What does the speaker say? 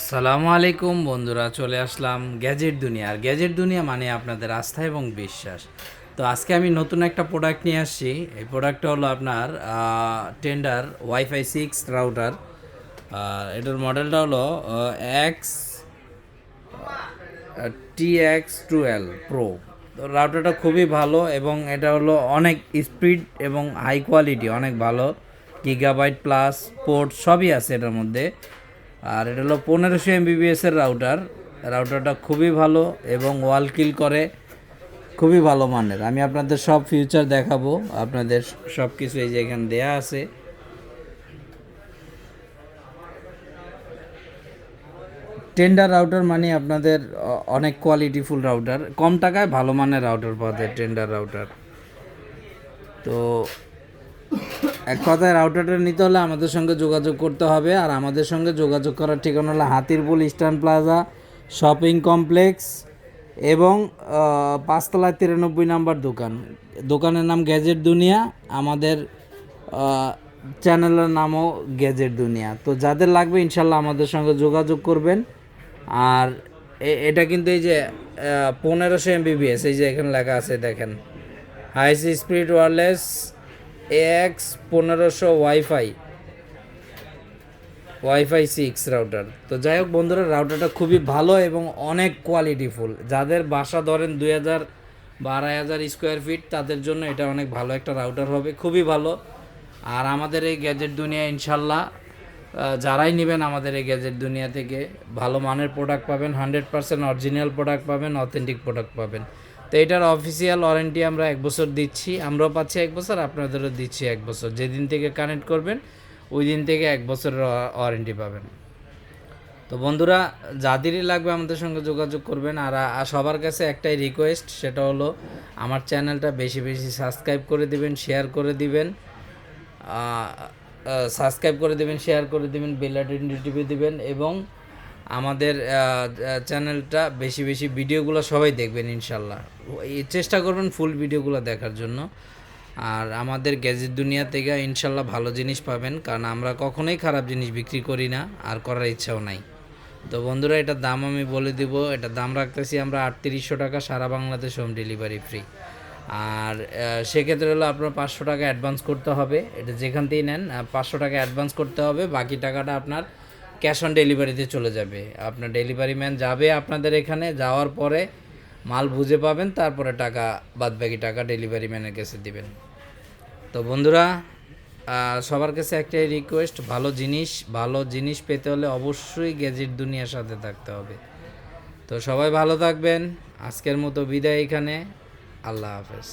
আসসালামু আলাইকুম বন্ধুরা, চলে আসলাম গ্যাজেট দুনিয়া। আর গ্যাজেট দুনিয়া মানে আপনাদের আস্থা এবং বিশ্বাস। তো আজকে আমি নতুন একটা প্রোডাক্ট নিয়ে আসছি। এই প্রোডাক্টটা হলো আপনার টেন্ডার ওয়াইফাই সিক্স রাউটার আর এটার মডেলটা হলো X T X twelve pro তো রাউটারটা খুবই ভালো এবং এটা হলো অনেক স্পিড এবং হাই কোয়ালিটি অনেক ভালো। গিগাবাইট প্লাস পোর্ট সবই আছে এটার মধ্যে। আর এটা হলো পনেরোশো এমবিবিএস এর রাউটার রাউটারটা খুবই ভালো এবং ওয়াল কিল করে, খুবই ভালো মানের। আমি আপনাদের সব ফিউচার দেখাবো। আপনাদের সব কিছু এই যে এখানে দেয়া আছে। টেন্ডার রাউটার মানে আপনাদের অনেক কোয়ালিটিফুল রাউটার কম টাকায় ভালো মানের রাউটার পাওয়া যায় টেন্ডার রাউটার তো এক কথায় রাউটারটা নিতে হলে আমাদের সঙ্গে যোগাযোগ করতে হবে। আর আমাদের সঙ্গে যোগাযোগ করার ঠিকানা হলো Hatirpool Eastern Plaza shopping complex এবং আহ, পাঁচতলায় তিরানব্বই নাম্বার দোকান। দোকানের নাম গ্যাজেট দুনিয়া আমাদের চ্যানেলের নামও গ্যাজেট দুনিয়া। তো যাদের লাগবে ইনশাল্লাহ আমাদের সঙ্গে যোগাযোগ করবেন। আর এটা কিন্তু এই যে পনেরোশো এমবিবিএস এই যে এখানে লেখা আছে দেখেন। হাইস স্পিড ওয়ারলেস এক্স পনেরোশো ওয়াইফাই ওয়াইফাই সিক্স রাউটার। তো যাই হোক বন্ধুরা, রাউটারটা খুবই ভালো এবং অনেক কোয়ালিটিফুল যাদের বাসা ধরেন দুই হাজার বা হাজার স্কোয়ার ফিট তাদের জন্য এটা অনেক ভালো একটা রাউটার হবে, খুবই ভালো। আর আমাদের এই গ্যাজেট দুনিয়া ইনশাল্লাহ যারাই নেবেন আমাদের এই গ্যাজেট দুনিয়া থেকে, ভালো মানের প্রোডাক্ট পাবেন হান্ড্রেড পার্সেন্ট অরিজিনাল প্রোডাক্ট পাবেন অথেন্টিক প্রোডাক্ট পাবেন। তো এটার অফিসিয়াল ওয়ারেন্টি আমরা এক বছর দিচ্ছি, আমরাও পাচ্ছি এক বছর, আপনাদেরও দিচ্ছি এক বছর। যেদিন থেকে কানেক্ট করবেন ওই দিন থেকে এক বছরের ওয়ারেন্টি পাবেন। তো বন্ধুরা, যাদেরই লাগবে আমাদের সঙ্গে যোগাযোগ করবেন, আর সবার কাছে একটাই রিকোয়েস্ট সেটা হলো আমার চ্যানেলটা বেশি বেশি সাবস্ক্রাইব করে দিবেন শেয়ার করে দিবেন সাবস্ক্রাইব করে দিবেন শেয়ার করে দিবেন বেল আইকন টিপে দিবেন, এবং আমাদের চ্যানেলটা বেশি বেশি ভিডিওগুলো সবাই দেখবেন ইনশাল্লাহ। চেষ্টা করবেন ফুল ভিডিওগুলো দেখার জন্য। আর আমাদের গ্যাজেট দুনিয়া থেকে ইনশাল্লাহ ভালো জিনিস পাবেন, কারণ আমরা কখনোই খারাপ জিনিস বিক্রি করি না আর করার ইচ্ছাও নাই। তো বন্ধুরা, এটার দাম আমি বলে দিব। এটার দাম রাখতেছি আমরা আটত্রিশশো টাকা, সারা বাংলাদেশ হোম ডেলিভারি ফ্রি আর সেক্ষেত্রে হলো আপনার পাঁচশো টাকা অ্যাডভান্স করতে হবে। এটা যেখান থেকেই নেন পাঁচশো টাকা অ্যাডভান্স করতে হবে। বাকি টাকাটা আপনার ক্যাশ অন ডেলিভারিতে চলে যাবে। আপনার ডেলিভারি ম্যান যাবে আপনাদের এখানে, যাওয়ার পরে মাল বুঝে পাবেন, তারপরে টাকা বাদ বাকি টাকা ডেলিভারি ম্যানের কাছে দিবেন। তো বন্ধুরা সবার কাছে একটাই রিকোয়েস্ট ভালো জিনিস ভালো জিনিস পেতে হলে অবশ্যই গ্যাজেট দুনিয়ার সাথে থাকতে হবে। তো সবাই ভালো থাকবেন, আজকের মতো বিদায় এখানে, আল্লাহ হাফেজ।